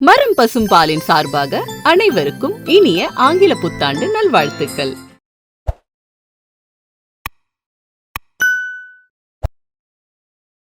மரம் பசும் பாலின் சார்பாக அனைவருக்கும் இனிய ஆங்கில புத்தாண்டு நல்வாழ்த்துக்கள்.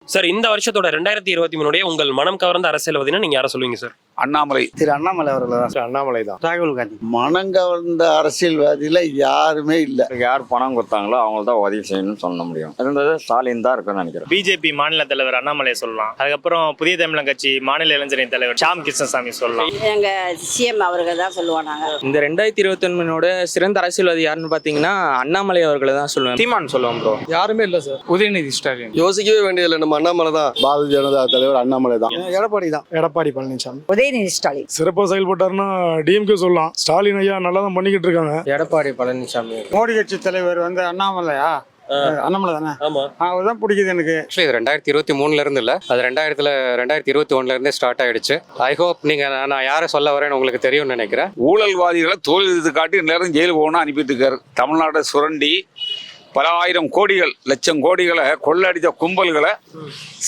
சார் இந்த வருஷத்தோட ரெண்டாயிரத்தி இருபத்தி மூணுடைய உங்கள் மனம் கவர்ந்த அரசியல்வாதினா நீங்க யாரை சொல்லுவீங்க சார்? அண்ணாமலை. திரு அண்ணாமலை அவர்கள் தான் அண்ணாமலை தான். ராகுல் காந்தி. மனங்கவர்ந்த அரசியல்வாதியில யாருமே இல்ல. யார் பணம் கொடுத்தாங்களோ அவங்க தான் உதவி செய்யணும்னு சொல்ல முடியும். இருந்தது ஸ்டாலின் தான் இருக்குன்னு நினைக்கிறேன். பிஜேபி மாநில தலைவர் அண்ணாமலை சொல்லலாம். அதுக்கப்புறம் புதிய தமிழகம் கட்சி மாநில இளைஞரின் தலைவர் ஷாம் கிருஷ்ணசாமி சொல்லலாம். எங்க சிஎம் அவர்கள் தான் சொல்லுவோம் நாங்க இந்த ரெண்டாயிரத்தி இருபத்தொன்னோட சிறந்த அரசியல்வாதி யாருன்னு பார்த்தீங்கன்னா அண்ணாமலை அவர்களை தான் சொல்லுவேன். சீமான் சொல்லுவோம் ப்ரோ யாருமே இல்ல சார். உதயநிதி ஸ்டாலின். யோசிக்கவே வேண்டியதில்லை நம்ம அண்ணாமலை தான். பாரதிய ஜனதா தலைவர் அண்ணாமலை தான். எடப்பாடி தான். எடப்பாடி பழனிசாமி. உதயநிதி ஸ்டாலின் சிறப்பாக செயல்பட்டாருன்னா டிஎம்கே சொல்லலாம். ஸ்டாலின் ஐயா நல்லா தான் பண்ணிக்கிட்டு இருக்காங்க. எடப்பாடி பழனிசாமி. மோடி கட்சி தலைவர் வந்து அண்ணாமலையா? அண்ணாமலை தானே? ஆமா. அவர் தான் பிடிக்குது எனக்கு. ஆக்சுவலி இது ரெண்டாயிரத்தி இருபத்தி மூணுல இருந்து இல்ல அது ரெண்டாயிரத்துல ரெண்டாயிரத்தி இருபத்தி ஒண்ணுல இருந்தே ஸ்டார்ட் ஆயிடுச்சு. ஐ ஹோப் நீங்க நான் நான் யாரை சொல்ல வரேன்னு உங்களுக்கு தெரியும்னு நினைக்கிறேன். ஊழல்வாதிகளை தோல்வி காட்டி நேரம் ஜெயிலுக்கு போகணும் அனுப்பிட்டு இருக்காரு தமிழ்நாட்டை சுரண்டி பல ஆயிரம் கோடிகள் லட்சம் கோடிகளை கொள்ளடித்த கும்பல்களை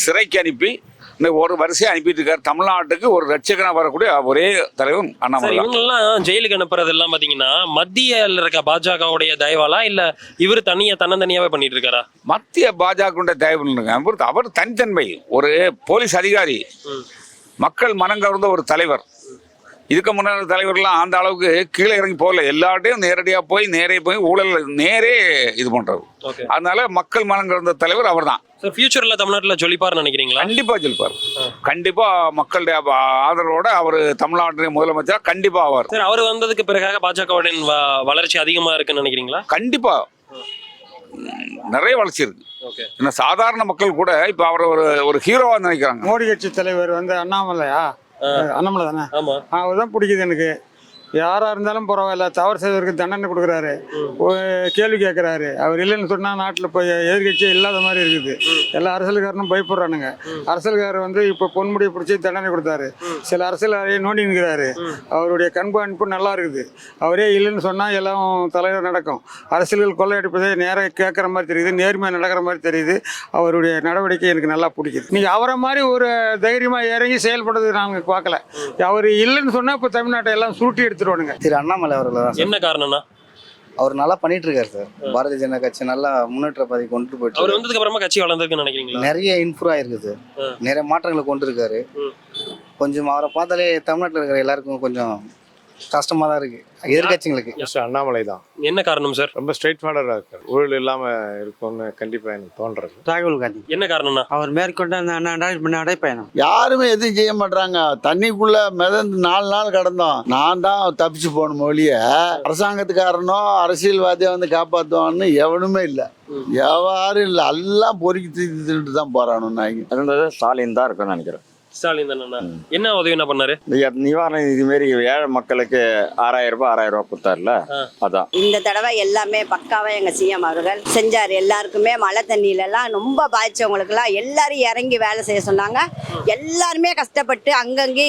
சிறைக்கு அனுப்பி இந்த ஒரு வரிசையை அனுப்பிட்டு இருக்காரு தமிழ்நாட்டுக்கு ஒரு ரட்சகனா வரக்கூடிய ஒரே தலைவர் அண்ணாமலை தான். இவங்கெல்லாம் ஜெயிலுக்கு அனுப்புறது எல்லாம் பாத்தீங்கன்னா மத்தியில இருக்க பாஜகவுடைய தயவாலா இல்ல இவர் தனியா தன்னந்தனியாவே பண்ணிட்டு இருக்காரா மத்திய பாஜக தயவு அவர் அவர் தனித்தன்மை. ஒரு போலீஸ் அதிகாரி. மக்கள் மனம் கவர்ந்த ஒரு தலைவர். இதுக்கு முன்னாடி தலைவர்லாம் அந்த அளவுக்கு கீழே இறங்கி போகல. எல்லார்ட்டையும் நேரடியாக போய் நேரே போய் ஊழல் நேரே இது ஓகே. அதனால மக்கள் மனம் கவர்ந்த தலைவர் அவர்தான். சார் ஃபியூச்சர்ல தமிழ்நாட்டுல ஜொலிப்பார்னு நினைக்கிறீங்களா? கண்டிப்பா ஜெயிப்பார் கண்டிப்பா மக்களுடைய ஆதரவோட அவர் தமிழ்நாட்டுடைய முதலமைச்சர் கண்டிப்பா ஆவார். சார் அவர் வந்ததுக்கு பிறகாக பாஜகவுடன் வளர்ச்சி அதிகமா இருக்குன்னு நினைக்கிறீங்களா? கண்டிப்பா. ம், நிறைய வளர்ச்சி இருக்கு. ஓகே. ஏன்னா சாதாரண மக்கள் கூட இப்ப அவர் ஒரு ஒரு ஹீரோவா நினைக்கிறாங்க. மோடி கட்சி தலைவர் வந்து அண்ணாமலையா? அண்ணாமலை தானே? ஆமா. அவர் தான் பிடிக்குது எனக்கு. யாராக இருந்தாலும் பரவாயில்ல தவறு செய்வதற்கு தண்டனை கொடுக்குறாரு. கேள்வி கேட்குறாரு அவர் இல்லைன்னு சொன்னால் நாட்டில் இப்போ எதிர்கட்சியே இல்லாத மாதிரி இருக்குது. எல்லா அரசியல்காரனும் பயப்படுறானுங்க. அரசியல்காரர் வந்து இப்போ பொன்முடியை பிடிச்சி தண்டனை கொடுத்தாரு. சில அரசியல்காரையும் நோண்டி நிற்கிறாரு. அவருடைய கண்காணிப்பு நல்லா இருக்குது. அவரே இல்லைன்னு சொன்னால் எல்லாம் தலைவர் நடக்கும். அரசியல்கள் கொள்ளையடிப்பதே நேராக கேட்குற மாதிரி தெரியுது நேர்மையாக நடக்கிற மாதிரி தெரியுது. அவருடைய நடவடிக்கை எனக்கு நல்லா பிடிக்குது. நீங்கள் அவரை மாதிரி ஒரு தைரியமாக இறங்கி செயல்படுறது நாங்கள் பார்க்கல. அவர் இல்லைன்னு சொன்னால் இப்போ தமிழ்நாட்டை எல்லாம் சுருட்டி எடுத்துருவானுங்க திரு அண்ணாமலை அவர்கள் தான் என்ன காரணம்னா? அவர் நல்லா பண்ணிட்டு இருக்காரு சார் பாரதிய ஜனதா கட்சி நல்லா முன்னேற்ற பாதை கொண்டு போயிட்டு அவர். வந்ததுக்கு அப்புறமா கட்சி வளர்ந்துருக்குன்னு நினைக்கிறீங்களா? நிறைய இம்ப்ரூவ் ஆயிருக்கு சார். நிறைய மாற்றங்களை கொண்டு இருக்காரு. கொஞ்சம் அவரை பார்த்தாலே தமிழ்நாட்டில் இருக்கிற எல்லாருக்கும் கொஞ்சம் கஷ்டமா தான் இருக்கு எதிர்கட்சிங்களுக்கு சார் அண்ணாமலை தான் என்ன காரணம் சார் ரொம்ப ஸ்ட்ரெயிட் ஃபார்வர்டாக இருக்கார் ஊழல் இல்லாம இருக்கும்னு கண்டிப்பா எனக்கு தோன்றது ராகுல் காந்தி என்ன காரணம்னா அவர் மேற்கொண்ட அந்த நடைப்பயணம் யாருமே எதுவும் செய்ய மாட்டாங்க தண்ணிக்குள்ள மிதந்து நாலு நாள் கடந்தோம் நான் தான் தப்பிச்சு போன மொழிய அரசாங்கத்துக்காரனோ அரசியல்வாதியை வந்து காப்பாத்துவான்னு எவனுமே இல்ல எவாரும் இல்ல எல்லாம் பொறுக்கி தீர்த்துட்டு தான் போறானு இருந்தது ஸ்டாலின் தான் இருக்குன்னு நினைக்கிறேன் ஸ்டாலின் தானே என்ன உதவி என்ன பண்ணாரு? இந்த நிவாரண நிதி மாரி ஏழை மக்களுக்கு ஆறாயிரம் ரூபாய் ஆறாயிரம் ரூபாய் கொடுத்தாருல. அதான். இந்த தடவை எல்லாமே பக்காவா எங்க சிஎம் அவர்கள் செஞ்சார். எல்லாருக்குமே மழை தண்ணியில எல்லாம் ரொம்ப பாதிச்சவங்களுக்கு எல்லாம் எல்லாரும் இறங்கி வேலை செய்ய சொன்னாங்க. எல்லாருமே கஷ்டப்பட்டு அங்கங்கே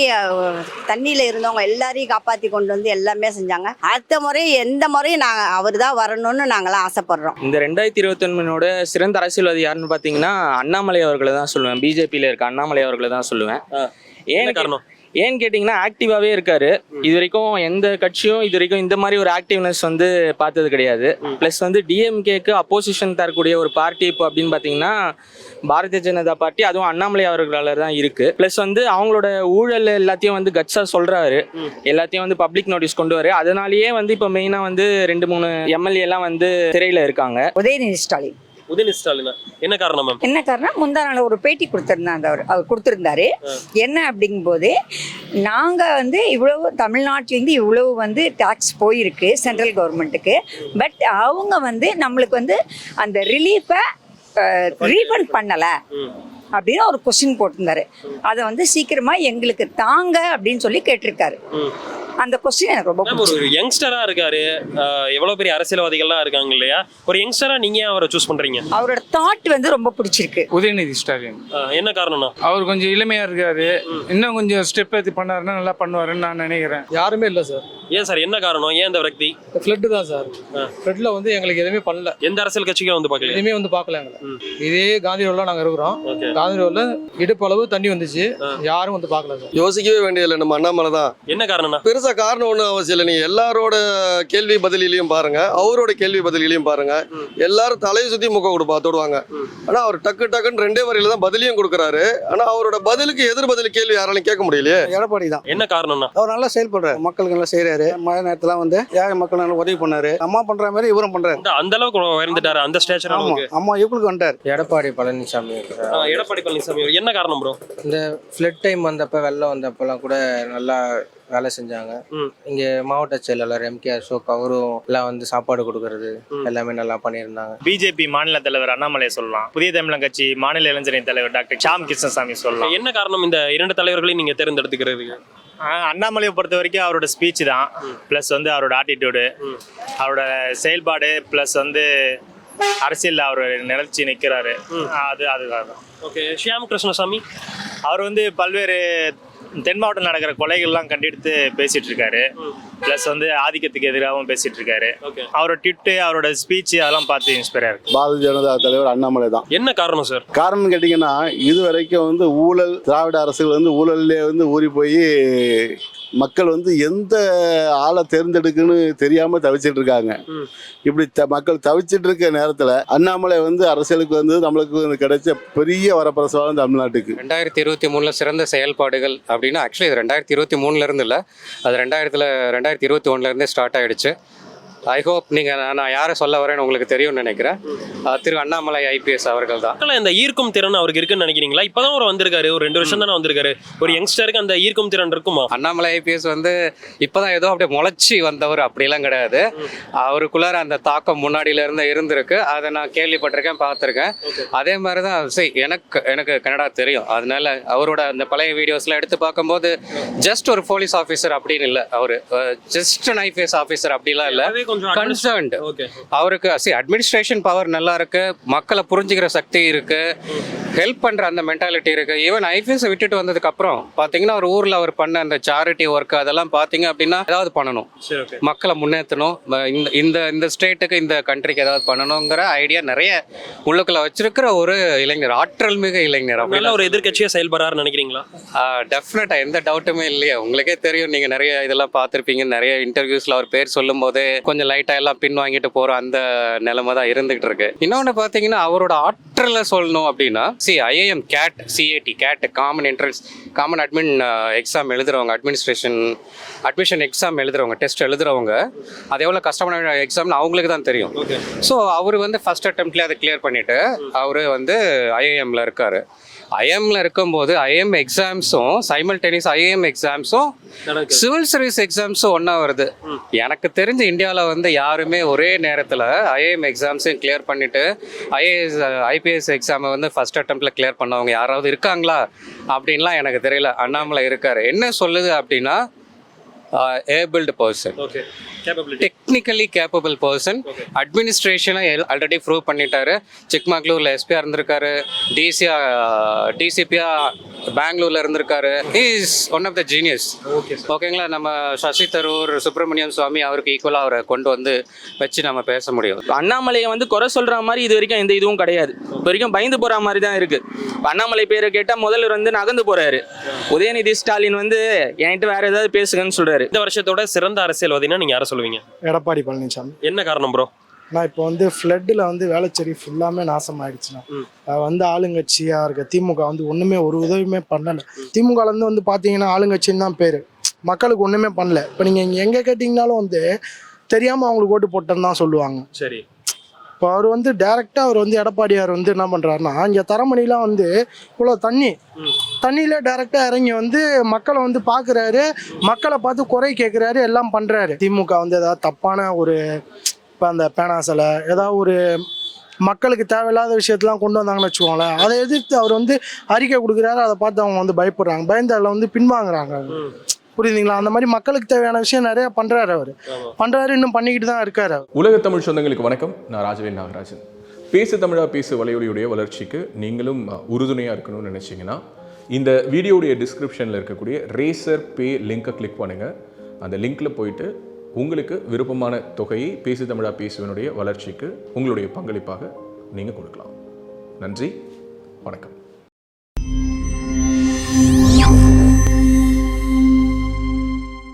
தண்ணியில இருந்தவங்க எல்லாரையும் காப்பாத்தி கொண்டு வந்து எல்லாமே செஞ்சாங்க. அடுத்த முறை எந்த முறையும் நாங்க அவர் தான் வரணும்னு நாங்களாம் ஆசைப்படுறோம். இந்த ரெண்டாயிரத்தி இருபத்தொன்னோட சிறந்த அரசியல்வாதி யாருன்னு பார்த்தீங்கன்னா அண்ணாமலை அவர்களை தான் சொல்லுவேன். பிஜேபியில் இருக்க அண்ணாமலை அவர்களை தான் சொல்லுவேன். ஏன் காரணம்? ஏன்னு கேட்டிங்கன்னா ஆக்டிவாகவே இருக்காரு. இது வரைக்கும் எந்த கட்சியும் இது வரைக்கும் இந்த மாதிரி ஒரு ஆக்டிவ்னஸ் வந்து பார்த்தது கிடையாது. ப்ளஸ் வந்து டிஎம்கேக்கு அப்போசிஷன் தரக்கூடிய ஒரு பார்ட்டி இப்போ அப்படின்னு பார்த்தீங்கன்னா பாரதிய ஜனதா பார்ட்டி அதுவும் அண்ணாமலை அவர்களால தான் இருக்கு. ப்ளஸ் வந்து அவங்களோட ஊழல் எல்லாத்தையும் வந்து கட்ஸா சொல்றாரு. எல்லாத்தையும் வந்து பப்ளிக் நோட்டீஸ் கொண்டு வரு அதனாலேயே வந்து இப்போ மெயினாக வந்து ரெண்டு மூணு எம்எல்ஏ எல்லாம் வந்து சிறையில் இருக்காங்க. உதயநிதி ஸ்டாலின். உதயநிதி ஸ்டாலினா என்ன காரணம் மேம் என்ன காரணம்? முந்தா நாள் ஒரு பேட்டி கொடுத்துருந்தாங்க அவர். அவர் கொடுத்துருந்தாரு. என்ன அப்படிங்கும்போது நாங்கள் வந்து இவ்வளவு தமிழ்நாட்டிலேருந்து இவ்வளவு வந்து டேக்ஸ் போயிருக்கு சென்ட்ரல் கவர்மெண்ட்டுக்கு பட் அவங்க வந்து நம்மளுக்கு வந்து அந்த ரிலீஃபை ரீஃபண்ட் பண்ணலை. அப்படின்னு ஒரு கொஸ்டின் போட்டிருந்தாரு. அதை வந்து சீக்கிரமாக எங்களுக்கு தாங்க அப்படின்னு சொல்லி கேட்டிருக்காரு. அந்த கொஸ்டின் எனக்கு ரொம்ப ஒரு யங்ஸ்டரா இருக்காரு. எவ்வளவு பெரிய அரசியல்வாதிகள்லாம் இருக்காங்க இல்லையா? ஒரு யங்ஸ்டரா நீங்க அவரை சூஸ் பண்றீங்க? அவரோட தாட் வந்து ரொம்ப பிடிச்சிருக்கு. உதயநிதி ஸ்டாலின். என்ன காரணம்னா? அவர் கொஞ்சம் இளமையா இருக்காரு. இன்னும் கொஞ்சம் ஸ்டெப் எடுத்து பண்ணாருன்னா நல்லா பண்ணுவாருன்னு நான் நினைக்கிறேன். யாருமே இல்லை சார் ஏன் சார் என்ன காரணம்? ஏன் இந்த விரக்தி? ஃப்ளட்டு தான் சார் ஃப்ளட்டில் வந்து எங்களுக்கு எதுவுமே பண்ணல. எந்த அரசியல் கட்சிக்கும் வந்து பார்க்கல? எதுவுமே வந்து பார்க்கல எங்களை. இதே காந்தி ரோட்ல நாங்கள் இருக்கிறோம். காந்தி ரோட்ல இடுப்பு அளவு தண்ணி வந்துச்சு. யாரும் வந்து பார்க்கல சார் யோசிக்கவே வேண்டியதில்லை. நம்ம அண்ணாமலை தான். என்ன காரணம்னா? பெருசா காரணம் ஒன்றும் அவசியம் இல்லை. நீங்க எல்லாரோட கேள்வி பதிலிலையும் பாருங்க. அவரோட கேள்வி பதிலிலையும் பாருங்க. எல்லாரும் தலையை சுத்தி முகம் கொடுப்பா தொடுவாங்க. ஆனா அவர் டக்கு டக்குன்னு ரெண்டே வரையில தான் பதிலையும் கொடுக்குறாரு. ஆனா அவரோட பதிலுக்கு எதிர் பதில் கேள்வி யாராலையும் கேட்க முடியலையே? எடப்பாடி தான். என்ன காரணம்னா? அவர் நல்லா செயல்படுறாரு மக்களுக்கு நல்லா செய்யறாரு மழை நேரத்துல வந்து ஏழை மக்கள் நல்லா உதவி பண்ணாரு. அம்மா பண்ற மாதிரி இவரும் பண்றாரு. இந்த அந்த அளவுக்கு உயர்ந்துட்டாரு அந்த ஸ்டேச்சர் ஆமா. அளவுக்கு. அம்மா இவங்களுக்கு வந்துட்டாரு. எடப்பாடி பழனிசாமி. எடப்பாடி பழனிசாமி. என்ன காரணம் ப்ரோ இந்த ஃப்ளட் டைம் வந்தப்ப வெள்ளம் வந்தப்பெல்லாம் கூட நல்லா வேலை செஞ்சாங்க. இங்க மாவட்ட செயலாளர் எம் கே அசோக் அவரும் எல்லாம் வந்து சாப்பாடு கொடுக்கறது எல்லாமே நல்லா பண்ணியிருந்தாங்க. பிஜேபி மாநில தலைவர் அண்ணாமலை சொல்லலாம். புதிய தமிழகம் கட்சி மாநில இளைஞரணி தலைவர் டாக்டர் ஷாம் கிருஷ்ணசாமி சொல்லலாம். என்ன காரணம் இந்த இரண்டு தலைவர்களையும் நீங்க தேர்ந்தெடுத்துக்கிறதுக்கு ஆஹ் அண்ணாமலையை பொறுத்த வரைக்கும் அவரோட ஸ்பீச் தான். ப்ளஸ் வந்து அவரோட ஆட்டிடியூடு அவரோட செயல்பாடு ப்ளஸ் வந்து அரசியலில் அவர் நிலைச்சி நிற்கிறாரு அது அதுக்காக தான். ஓகே ஷியாம் கிருஷ்ணசாமி? அவர் வந்து பல்வேறு தென் மாவட்டம் நடக்கிற கொலைகள்லாம் கண்டெடுத்து பேசிட்டு இருக்காரு ப்ளஸ் வந்து ஆதிக்கத்துக்கு எதிராகவும் பேசிட்டு இருக்காரு அவரோட ட்விட்டு அவரோட ஸ்பீச் அதெல்லாம் பார்த்து இன்ஸ்பயர் இருக்கு. பாரதிய ஜனதா தலைவர் அண்ணாமலை தான். என்ன காரணம் சார் காரணம் கேட்டிங்கன்னா இது வரைக்கும் வந்து ஊழல் திராவிட அரசுகள் வந்து ஊழல்லே வந்து ஊறி போய் மக்கள் வந்து எந்த ஆளை தேர்ந்தெடுக்குன்னு தெரியாம தவிச்சிட்டு இருக்காங்க. இப்படி த மக்கள் தவிச்சிட்டு இருக்க நேரத்துல அண்ணாமலை வந்து அரசியலுக்கு வந்து நம்மளுக்கு வந்து கிடைச்ச பெரிய வரப்பிரசாதம் தமிழ்நாட்டுக்கு. ரெண்டாயிரத்தி இருபத்தி மூணில் சிறந்த செயல்பாடுகள் அப்படின்னா ஆக்சுவலி இது ரெண்டாயிரத்தி இருபத்தி மூணுல இருந்து இல்லை அது ரெண்டாயிரத்தில் ரெண்டாயிரத்தி இருபத்தி ஒன்றுலேருந்தே ஸ்டார்ட் ஆயிடுச்சு. ஐ ஹோப் நீங்கள் நான் யாரை சொல்ல வரேன்னு உங்களுக்கு தெரியும்னு நினைக்கிறேன். திரு அண்ணாமலை ஐபிஎஸ் அவர்கள் தான். இந்த ஈர்க்கும் திறன் அவருக்கு இருக்குன்னு நினைக்கிறீங்களா? இப்பதான் அவர் வந்திருக்காரு. ஒரு ரெண்டு வருஷம் தானே வந்திருக்காரு. ஒரு யங்ஸ்டருக்கு அந்த ஈர்க்கும் திறன் இருக்குமா? அண்ணாமலை ஐபிஎஸ் வந்து இப்போதான் ஏதோ அப்படியே முளைச்சி வந்தவர் அப்படிலாம் கிடையாது. அவருக்குள்ளார அந்த தாக்கம் முன்னாடியில இருந்து இருந்திருக்கு. அதை நான் கேள்விப்பட்டிருக்கேன் பார்த்துருக்கேன். அதே மாதிரி தான் சரி எனக்கு எனக்கு கனடா தெரியும். அதனால அவரோட அந்த பழைய வீடியோஸ்லாம் எடுத்து பார்க்கும்போது ஜஸ்ட் ஒரு போலீஸ் ஆஃபீஸர் அப்படின்னு இல்லை. அவர் ஜஸ்ட் ஐபிஎஸ் ஆஃபீஸர் அப்படிலாம் இல்லை. கொஞ்சம் கன்சர்ன்ட் அவருக்கு சி அட்மினிஸ்ட்ரேஷன் பவர் நல்லா இருக்கு. மக்களை புரிஞ்சுக்கிற சக்தி இருக்கு. ஹெல்ப் பண்ற அந்த மென்டாலிட்டி இருக்கு. ஈவன் ஐபிஎஸ் விட்டுட்டு வந்ததுக்கு அப்புறம் பாத்தீங்கன்னா ஒரு ஊர்ல அவர் பண்ண அந்த சாரிட்டி ஒர்க் அதெல்லாம் பாத்தீங்க அப்படின்னா ஏதாவது பண்ணணும். மக்களை முன்னேற்றணும் இந்த இந்த இந்த ஸ்டேட்டுக்கு இந்த கண்ட்ரிக்கு ஏதாவது பண்ணணுங்கிற ஐடியா நிறைய உள்ளுக்குள்ள வச்சிருக்கிற ஒரு இளைஞர் ஆற்றல் மிகு இளைஞர் நல்ல அப்படி ஒரு எதிர்க்கட்சியா செயல்படுறாருன்னு நினைக்கிறீங்களா? டெஃபினட்டா எந்த டவுட்டுமே இல்லையா. உங்களுக்கே தெரியும் நீங்க நிறைய இதெல்லாம் பார்த்துருப்பீங்க. நிறைய இன்டர்வியூஸ்ல அவர் பேர் சொல்லும் போதே கொஞ்சம் லைட்டா எல்லாம் பின் வாங்கிட்டு போற அந்த நிலைமை தான் இருந்துகிட்டு இருக்கு. இன்னொன்னு பாத்தீங்கன்னா அவரோட ஆற்றலை சொல்லணும் அப்படின்னா C IIM CAT CAT CAT common entrance common admin exam எழுதுறவங்க administration admission exam எழுதுறவங்க டெஸ்ட் எழுதுறவங்க அது எவ்வளோ கஷ்டமான எக்ஸாம்னு அவங்களுக்கு தான் தெரியும். ஸோ அவர் வந்து ஃபர்ஸ்ட் அட்டம்ப்ட்லேயே அதை கிளியர் பண்ணிட்டு அவர் வந்து ஐஏஎம்ல இருக்காரு. ஐஎம்ல இருக்கும்போது ஐஎம் எக்ஸாம்ஸும் சைமல்டேனியஸ் ஐஏஎம் எக்ஸாம்ஸும். சிவில் சர்வீஸ் எக்ஸாம்ஸும் ஒன்றா வருது. எனக்கு தெரிஞ்ச இந்தியாவில் வந்து யாருமே ஒரே நேரத்தில் ஐஏஎம் எக்ஸாம்ஸையும் கிளியர் பண்ணிட்டு ஐஏஎஸ் ஐபிஎஸ் எக்ஸாமை வந்து ஃபர்ஸ்ட் அட்டம்ப்ட்ல கிளியர் பண்ணவங்க யாராவது இருக்காங்களா? அப்படின்லாம் எனக்கு தெரியல. அண்ணாமலை இருக்காரு. என்ன சொல்லுது அப்படின்னா abled person technically capable person அட்மினிஸ்ட்ரேஷனை already prove பண்ணிட்டாரு. சிக்மங்களூர்ல எஸ்பியா இருந்திருக்காரு. டிசியா டிசிபியா பெங்களூர்ல இருந்திருக்காரு. Is one of the genius ஓகேங்களா நம்ம சசி தரூர் சுப்பிரமணியம் சுவாமி அவருக்கு ஈக்குவலாக அவரை கொண்டு வந்து வச்சு நம்ம பேச முடியும். அண்ணாமலையை வந்து குறை சொல்ற மாதிரி இது வரைக்கும் எந்த இதுவும் கிடையாது. இப்போ வரைக்கும் பயந்து போற மாதிரி தான் இருக்கு. இப்ப அண்ணாமலை பேரை கேட்டா முதல்வர் வந்து நகர்ந்து போறாரு. உதயநிதி ஸ்டாலின் வந்து என்கிட்ட வேற ஏதாவது பேசுங்கன்னு சொல்றாரு இந்த வருஷத்தோட சிறந்த அரசியல்வாதினா நீங்க யாரை சொல்லுவீங்க? எடப்பாடி பழனிசாமி. என்ன காரணம் ப்ரோ நான் இப்போ வந்து ஃப்ளட்டில் வந்து வேளச்சேரி ஃபுல்லாமே நாசமாயிடுச்சுண்ணா. அஹ் வந்து ஆளுங்கட்சியாக இருக்க திமுக வந்து ஒன்றுமே ஒரு உதவியுமே பண்ணலை. திமுகலேருந்து வந்து பார்த்தீங்கன்னா ஆளுங்கட்சின்னு தான் பேர். மக்களுக்கு ஒன்றுமே பண்ணல. இப்போ நீங்கள் இங்கே எங்கே கேட்டிங்கனாலும் வந்து தெரியாமல் அவங்களுக்கு ஓட்டு போட்டேன்னு தான் சொல்லுவாங்க. சரி. இப்போ அவர் வந்து டேரெக்டாக அவர் வந்து எடப்பாடியார் வந்து என்ன பண்ணுறாருன்னா இங்கே தரமணிலாம் வந்து இவ்வளோ தண்ணி தண்ணியில் டேரெக்டாக இறங்கி வந்து மக்களை வந்து பார்க்குறாரு மக்களை பார்த்து குறை கேட்குறாரு எல்லாம் பண்ணுறாரு திமுக வந்து ஏதாவது தப்பான ஒரு இப்போ அந்த பேனா சிலை ஏதாவது ஒரு மக்களுக்கு தேவையில்லாத விஷயத்தெல்லாம் கொண்டு வந்தாங்கன்னு வச்சுக்கோங்களேன் அதை எதிர்த்து அவர் வந்து அறிக்கை கொடுக்குறாரு அதை பார்த்து அவங்க வந்து பயப்படுறாங்க. பயந்து அதில் வந்து பின்வாங்குறாங்க புரியுதுங்களா? அந்த மாதிரி மக்களுக்கு தேவையான விஷயம் நிறைய பண்றாரு அவர். பண்றாரு இன்னும் பண்ணிக்கிட்டு தான் இருக்காரு உலக தமிழ் சொந்தங்களுக்கு வணக்கம். நான் ராஜவேல் நாகராஜன். பேசு தமிழா பேசு வலையொலியுடைய வளர்ச்சிக்கு நீங்களும் உறுதுணையாக இருக்கணும்னு நினச்சிங்கன்னா இந்த வீடியோடைய டிஸ்கிரிப்ஷனில் இருக்கக்கூடிய ரேசர் பே லிங்கை கிளிக் பண்ணுங்கள் அந்த லிங்க்கில் போயிட்டு உங்களுக்கு விருப்பமான தொகையை பேசு தமிழா பேசுவனுடைய வளர்ச்சிக்கு உங்களுடைய பங்களிப்பாக நீங்கள் கொடுக்கலாம். நன்றி. வணக்கம்.